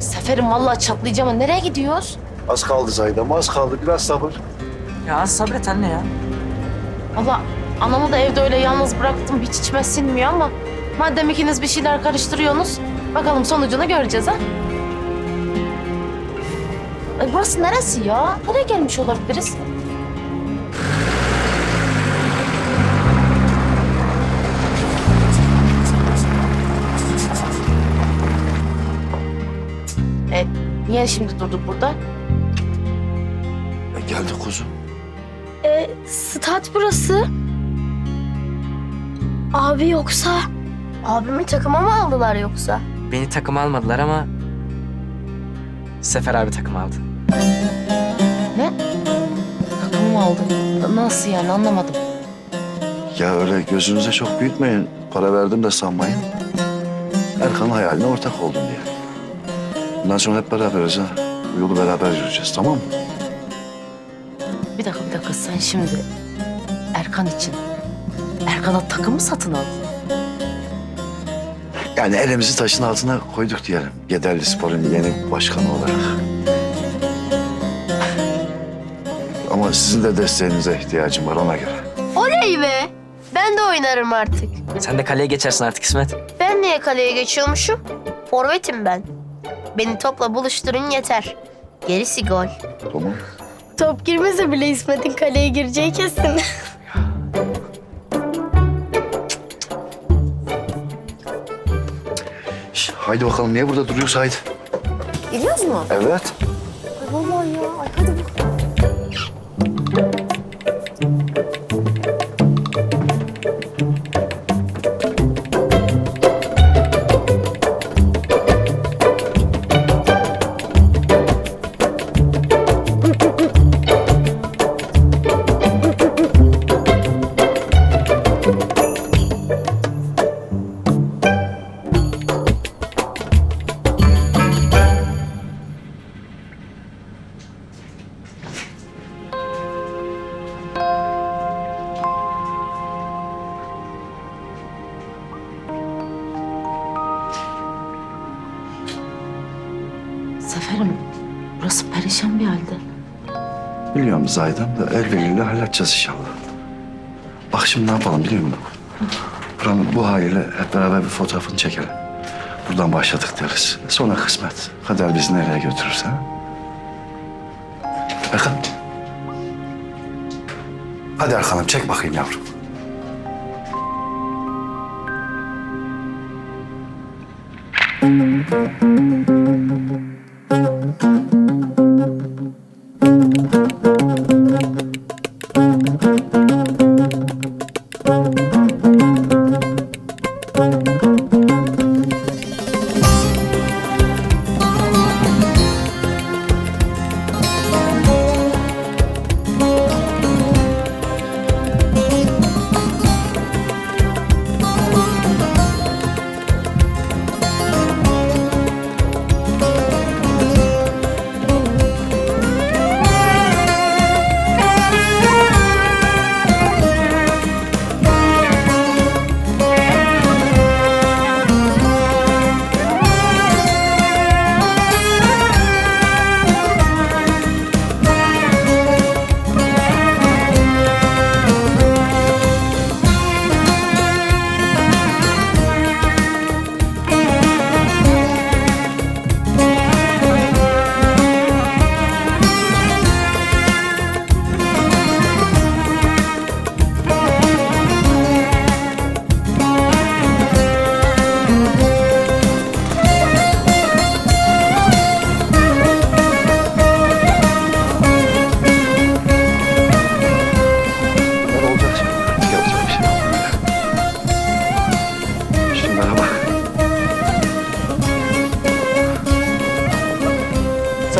Seferim vallahi çatlayacağım. ama Nereye gidiyoruz? Az kaldı Zahidem, az kaldı. Biraz sabır. Ya az sabret anne ya. Valla anamı da evde öyle yalnız bıraktım. Hiç içime sinmiyor ama... Madem ikiniz bir şeyler karıştırıyorsunuz... Bakalım sonucunu göreceğiz ha. Ay burası neresi ya? Nereye gelmiş olabiliriz? Niye şimdi durduk burada? E, geldik kuzum. E, stat burası. Abi yoksa... Abimi takıma mı aldılar yoksa? Beni takıma almadılar ama... Sefer abi takım aldı. Ne? Takımı mı aldın? Nasıl yani anlamadım. Ya öyle gözünüze çok büyütmeyin. Para verdim de sanmayın. Erkan'ın hayaline ortak oldum diye. Bundan sonra hep beraberiz ha. Bu yolu beraber yürüyeceğiz tamam mı? Bir dakika bir dakika sen şimdi Erkan için Erkan'a takım mı satın aldın? Yani elimizi taşın altına koyduk diyelim. Gederli Spor'un yeni başkanı olarak. Ama sizin de desteğinize ihtiyacım var ona göre. Oley be! Ben de oynarım artık. Sen de kaleye geçersin artık İsmet. Ben niye kaleye geçiyormuşum? Forvetim ben. Beni topla buluşturun yeter. Gerisi gol. Tamam. Top girmese bile İsmet'in kaleye gireceği kesin. Şş, haydi bakalım niye burada duruyoruz haydi. Gidiyoruz mu? Evet. Seferim burası perişan bir halde. Biliyorum Zaydan da el birliğiyle halledeceğiz inşallah. Bak şimdi ne yapalım biliyor musun? Buranın bu haliyle hep beraber bir fotoğrafını çekelim. Buradan başladık deriz. Sonra kısmet. Kader bizi nereye götürürse. Erkan. Hadi Erkan'ım çek bakayım yavrum. Thank you.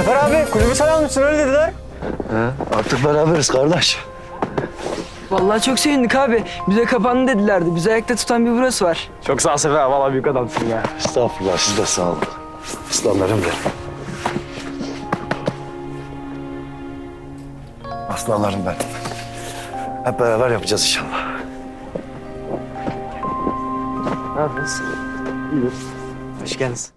Sefer abi kulübü sen almışsın öyle dediler. He, artık beraberiz kardeş. Vallahi çok sevindik abi. Bize kapandı dedilerdi. Bizi ayakta tutan bir burası var. Çok sağ ol Sefer abi valla büyük adamsın ya. Estağfurullah siz de sağ olun. Aslanlarım benim. Aslanlarım benim. Hep beraber yapacağız inşallah. Ne yapıyorsun? Hoş geldiniz.